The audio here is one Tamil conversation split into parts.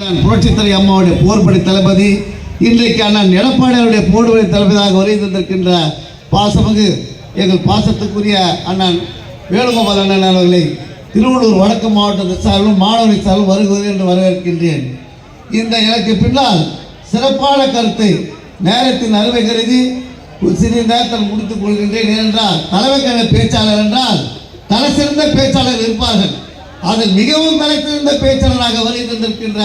நான் அம்மாவுடைய போர்படை தளபதி இன்றைக்கு அண்ணன் எடப்பாடியாருடைய போர்படை தளபதியாக வருகை தந்திருக்கின்ற பாசமிகு எங்கள் பாசத்துக்குரிய அண்ணன் வேணுகோபால் அண்ணன் அவர்களை திருவள்ளூர் வடக்கு மாவட்டத்தை சார்பிலும் மாணவரை சார்பிலும் வருகிறது என்று வரவேற்கின்றேன். இந்த எனக்கு பின்னால் சிறப்பான கருத்தை நேரத்தின் அருமை கருதி சிறிது சிறிய நேரத்தில் முடித்துக் கொள்கின்றேன். ஏனென்றால் தலைமை பேச்சாளர் என்றால் தலை சிறந்த பேச்சாளர் இருப்பார்கள். அதில் மிகவும் தலைத்திருந்த பேச்சாளராக வருகை தந்திருக்கின்ற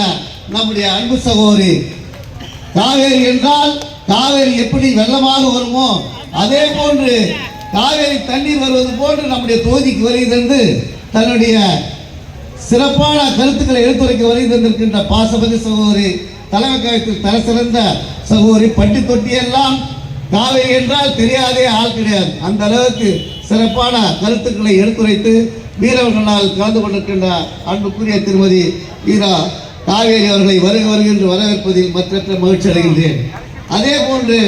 நம்முடைய அன்பு சகோதரி. காவேரி என்றால் காவேரி எப்படி வெள்ளமாக வருமோ அதே போன்று காவேரி தண்ணீர் வருவது போன்று நம்முடைய தொகுதிக்கு வருகை தந்து தன்னுடைய சிறப்பான கருத்துக்களை எடுத்துரைக்க வருகை தந்திருக்கின்ற பாசபதி சகோதரி தலைமை கழகத்தில் தலை சிறந்த சகோதரி பட்டி தொட்டியெல்லாம் காவேரி என்றால் தெரியாதே ஆள் கிடையாது. அந்த அளவுக்கு சிறப்பான கருத்துக்களை எடுத்துரைத்து வீரர்களால் கலந்து கொண்டிருக்கின்ற அன்புக்குரிய திருமதி வீரா காவேரி அவர்களை வருக வருகின்ற என்று வரவேற்பதில் மற்றற்ற மகிழ்ச்சி அடைகின்றேன். அதே போன்று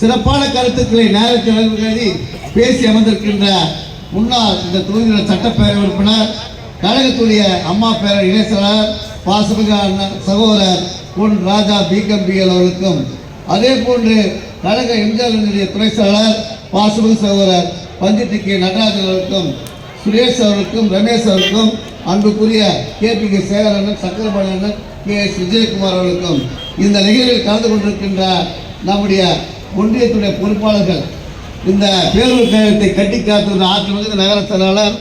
சிறப்பான கருத்துக்களை நேரத்தில் கருதி பேசி அமர்ந்திருக்கின்ற முன்னாள் இந்த தொகுதியின் சட்டப்பேரவை உறுப்பினர் கழகத்துடைய அம்மா பேரர் இணைச்சலாளர் பாசமிக அண்ணன் சகோதரர் பொன் ராஜா பிகம்பிஎல் அவர்களுக்கும் அதே போன்று கழக எம்ஜிஆர் துணை செயலாளர் பாசமிகு சகோதரர் பஞ்சிட்டு நடராஜன் அவர்களுக்கும் சுரேஷ் அவர்களுக்கும் ரமேஷ் அவர்களுக்கும் அன்புக்குரிய கே பி கே சேகரண்ணன் சக்கரபாணி அண்ணன் கே எஸ் விஜயகுமார் அவர்களுக்கும் இந்த நிகழ்வில் கலந்து கொண்டிருக்கின்ற நம்முடைய ஒன்றியத்துடைய பொறுப்பாளர்கள் இந்த பேரூர் கழகத்தை கட்டி காத்துள்ள ஆற்று நகர செயலாளர்